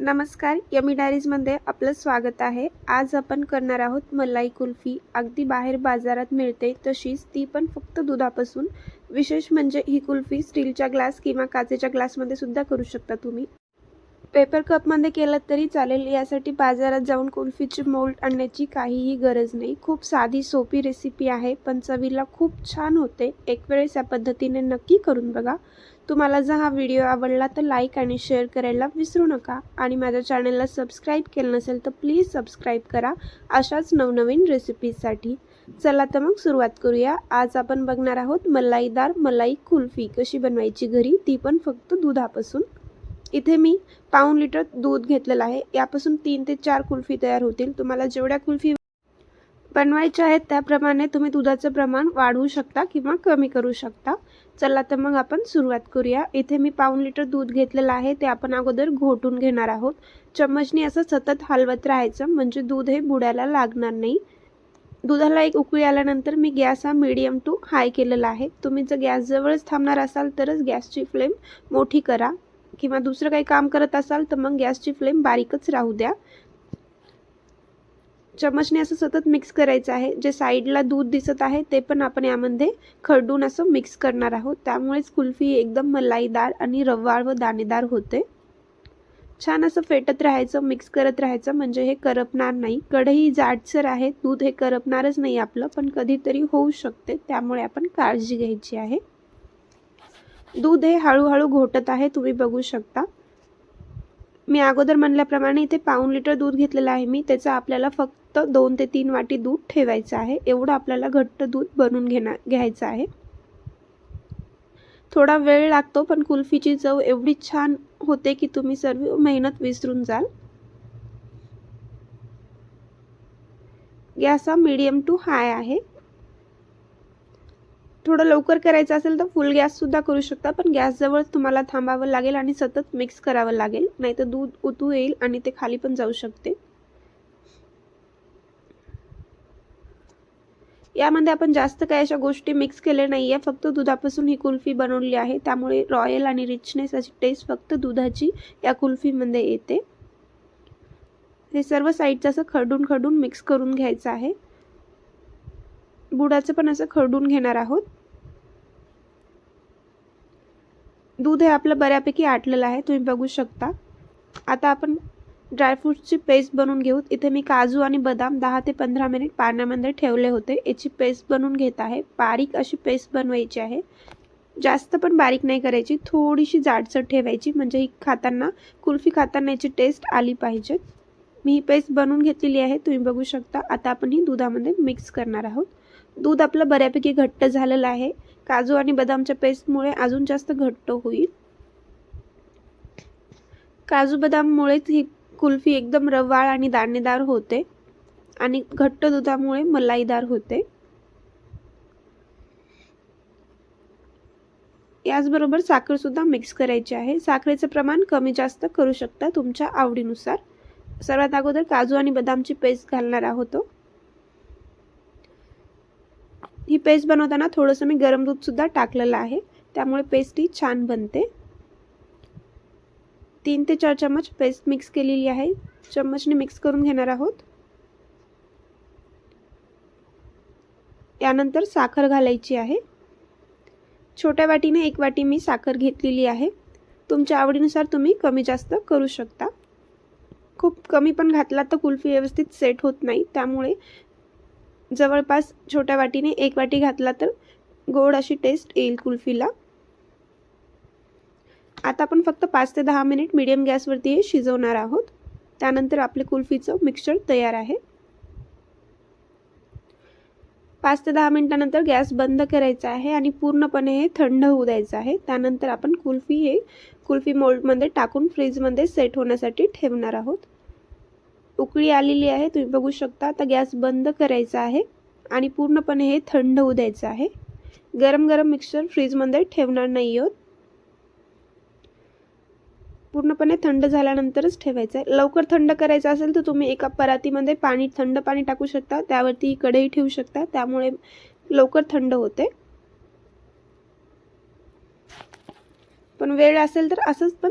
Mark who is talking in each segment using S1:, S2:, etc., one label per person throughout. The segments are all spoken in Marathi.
S1: नमस्कार यमी डायरीजमध्ये आपलं स्वागत आहे. आज आपण करणार आहोत मलाई कुल्फी. अगदी बाहेर बाजारात मिळते तशीच ती पण फक्त दुधापासून. विशेष म्हणजे ही कुल्फी स्टीलच्या ग्लास किंवा काचेच्या ग्लासमध्ये सुद्धा करू शकता तुम्ही. पेपर कपमध्ये केलं तरी चालेल. यासाठी बाजारात जाऊन कुल्फीची मोल्ड आणण्याची काहीही गरज नाही. खूप साधी सोपी रेसिपी आहे पण चवीला खूप छान होते. एक वेळेस या पद्धतीने नक्की करून बघा. तुम्हाला जर हा व्हिडिओ आवडला तर लाईक आणि शेअर करायला विसरू नका. आणि माझ्या चॅनलला सबस्क्राईब केलं नसेल तर प्लीज सबस्क्राईब करा. अशाच नवनवीन रेसिपीजसाठी चला तर मग सुरुवात करूया. आज आपण बघणार आहोत मलाईदार मलाई कुल्फी कशी बनवायची घरी. ती पण फक्त दुधापासून. इथे मी पाऊण लिटर दूध घेतलेलं आहे. यापासून तीन ते चार कुल्फी तयार होतील. तुम्हाला जेवढ्या कुल्फी बनवायच्या आहेत त्याप्रमाणे तुम्ही दुधाचं प्रमाण वाढवू शकता किंवा कमी करू शकता. चला तर मग आपण सुरुवात करूया. इथे मी पाऊण लिटर दूध घेतलेलं आहे. ते आपण अगोदर घोटून घेणार आहोत. चम्मचनी असं सतत हलवत राहायचं म्हणजे दूध हे बुडायला लागणार नाही. दुधाला एक उकळी आल्यानंतर मी गॅस हा मीडियम टू हाय केलेला आहे. तुम्ही जर गॅसजवळच थांबणार असाल तरच गॅसची फ्लेम मोठी करा. किंवा दुसरं काही काम करत असाल तर मग गॅसची फ्लेम बारीकच राहू द्या. चमचने असं सतत मिक्स करायचं आहे. जे साईडला दूध दिसत आहे ते पण आपण यामध्ये खरडून असं मिक्स करणार आहोत. त्यामुळेच कुल्फी एकदम मलाईदार आणि रवाळ व दाणेदार होते. छान असं फेटत राहायचं मिक्स करत राहायचं म्हणजे हे करपणार नाही. कढई जाडसर आहे. दूध हे करपणारच नाही आपलं पण कधीतरी होऊ शकते. त्यामुळे आपण काळजी घ्यायची आहे. दूध हे हळूहळू घोटत आहे तुम्ही बघू शकता. मी अगोदर म्हणल्याप्रमाणे इथे पाऊन लिटर दूध घेतलेलं आहे मी त्याचं आपल्याला फक्त दोन ते तीन वाटी दूध ठेवायचं आहे. एवढं आपल्याला घट्ट दूध बनवून घेणार घ्यायचं आहे. थोडा वेळ लागतो पण कुल्फीची चव एवढी छान होते की तुम्ही सर्व मेहनत विसरून जाल. गॅस हा मीडियम टू हाय आहे. थोडं लवकर करायचं असेल तर फुल गॅससुद्धा करू शकता पण गॅसजवळ तुम्हाला थांबावं लागेल आणि सतत मिक्स करावं लागेल. नाहीतर दूध उतू येईल आणि ते खाली पण जाऊ शकते. यामध्ये आपण जास्त काही अशा गोष्टी मिक्स केल्या नाही आहे फक्त दुधापासून ही कुल्फी बनवली आहे. त्यामुळे रॉयल आणि रिचनेस अशी टेस्ट फक्त दुधाची या कुल्फीमध्ये येते. हे सर्व साईडचं असं खडून खडून मिक्स करून घ्यायचं आहे. बुडाचं पण असं खरडून घेणार आहोत. दूध हे आपलं बऱ्यापैकी आटलेलं आहे तुम्ही बघू शकता. आता आपण ड्रायफ्रूटची पेस्ट बनवून घेऊ इथे मी काजू आणि बदाम दहा ते पंधरा मिनिट पाण्यामध्ये ठेवले होते. याची पेस्ट बनवून घेत आहे. बारीक अशी पेस्ट बनवायची आहे. जास्त पण बारीक नाही करायची. थोडीशी जाडसर ठेवायची. म्हणजे ही खाताना कुल्फी खाताना याची टेस्ट आली पाहिजे. मी ही पेस्ट बनवून घेतलेली आहे. तुम्ही बघू शकता. आता आपण ही दुधामध्ये मिक्स करणार आहोत. दूध आपलं बऱ्यापैकी घट्ट झालेलं आहे. काजू आणि बदामच्या पेस्टमुळे अजून जास्त घट्ट होईल. काजू बदाममुळेच ही कुल्फी एकदम रवाळ आणि दाणेदार होते आणि घट्ट दुधामुळे मलाईदार होते. याचबरोबर साखरसुद्धा मिक्स करायची आहे. साखरेचं प्रमाण कमी जास्त करू शकता तुमच्या आवडीनुसार. सर्वात अगोदर काजू आणि बदामची पेस्ट घालणार आहोत. ही पेस्ट बनवताना थोडंसं मी गरम दूधसुद्धा टाकलेलं आहे. त्यामुळे पेस्ट ही छान बनते. तीन ते चार चम्मच पेस्ट मिक्स केलेली आहे. चम्मचने मिक्स करून घेणार आहोत. त्यानंतर साखर घालायची आहे. छोट्या वाटीने एक वाटी मी साखर घेतलेली आहे. तुमच्या आवडीनुसार तुम्ही कमी जास्त करू शकता. खूप कमी पण घातला तर कुल्फी व्यवस्थित सेट होत नाही. त्यामुळे जवळपास छोट्या वाटीने एक वाटी घातला तर गोड अशी टेस्ट येईल कुल्फीला. आता आपण फक्त पाच ते दहा मिनिट मीडियम गॅसवरती हे शिजवणार आहोत. त्यानंतर आपले कुल्फीचं मिक्सचर तयार आहे. पाच ते दहा मिनिटानंतर गॅस बंद करायचा आहे आणि पूर्णपणे हे थंड होऊ द्यायचं आहे. त्यानंतर आपण कुल्फी हे कुल्फी मोल्डमध्ये टाकून फ्रीजमध्ये सेट होण्यासाठी ठेवणार आहोत. उकळी आलेली आहे तुम्ही बघू शकता. आता गॅस बंद करायचा आहे आणि पूर्णपणे हे थंड होऊ द्यायचं आहे. गरम गरम मिक्सचर फ्रीजमध्ये ठेवणार नाही आहोत. पूर्णपणे थंड झाल्यानंतरच ठेवायचं आहे. लवकर थंड करायचं असेल तर तुम्ही एका परातीमध्ये पाणी थंड पाणी टाकू शकता. त्यावरती कढई ठेवू शकता. त्यामुळे लवकर थंड होते. पण वेळ असेल तर असंच पण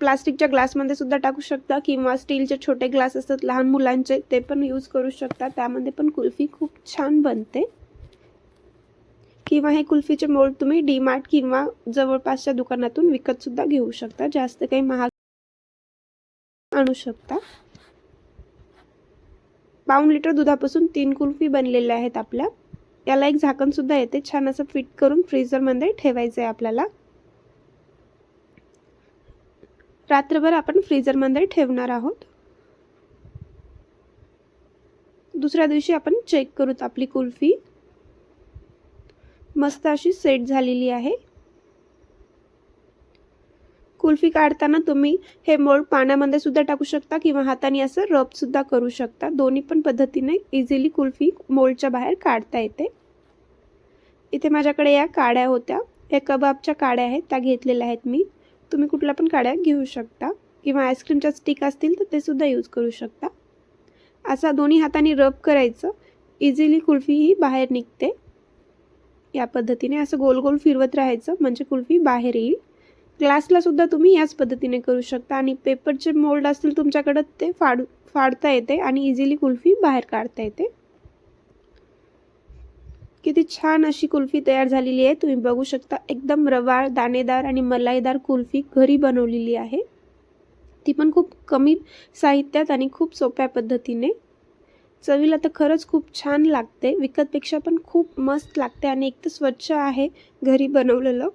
S1: प्लास्टिकच्या ग्लासमध्ये सुद्धा टाकू शकता किंवा स्टीलचे छोटे ग्लास असतात लहान मुलांचे ते पण यूज करू शकता. त्यामध्ये पण कुल्फी खूप छान बनते. किंवा हे कुल्फीचे मोल्ड तुम्ही डीमार्ट किंवा जवळपासच्या दुकानातून विकत सुद्धा घेऊ शकता. जास्त काही महाग आणू शकता. पाऊण लिटर दुधापासून तीन कुल्फी बनलेल्या आहेत आपल्या. याला एक झाकण सुद्धा येते. छान असं फिट करून फ्रीजरमध्ये ठेवायचं आहे आपल्याला. रात्रभर आपण फ्रीजरमध्ये ठेवणार आहोत. दुसऱ्या दिवशी आपण चेक करूत आपली कुल्फी. मस्त अशी सेट झालेली आहे. कुल्फी काढताना तुम्ही हे मोल्ड पाण्यामध्ये सुद्धा टाकू शकता किंवा हाताने असं रब सुद्धा करू शकता. दोन्ही पण पद्धतीने इझिली कुल्फी मोल्डच्या बाहेर काढता येते. इथे माझ्याकडे या काड्या होत्या. या कबाबच्या काड्या आहेत त्या घेतलेल्या आहेत मी. तुम्ही कुठल्या पण काड्या घेऊ शकता किंवा आईस्क्रीमच्या स्टिक असतील तर ते सुद्धा यूज करू शकता. असा दोन्ही हाताने रब करायचं. इझिली कुल्फी ही बाहेर निघते. या पद्धतीने असं गोल गोल फिरवत राहायचं म्हणजे कुल्फी बाहेर येईल. ग्लासला सुद्धा तुम्ही याच पद्धतीने करू शकता आणि पेपरचे मोल्ड असतील तुमच्याकडं ते फाड फाडता येते आणि इझिली कुल्फी बाहेर काढता येते. किती छान अशी कुल्फी तयार झालेली आहे. तुम्ही बघू शकता एकदम रवाळ दाणेदार आणि मलाईदार कुल्फी घरी बनवलेली आहे. ती पण खूप कमी साहित्यात आणि खूप सोप्या पद्धतीने. चवीला तर खरंच खूप छान लागते विकतपेक्षा पण खूप मस्त लागते आणि एक तर स्वच्छ आहे घरी बनवलेलं.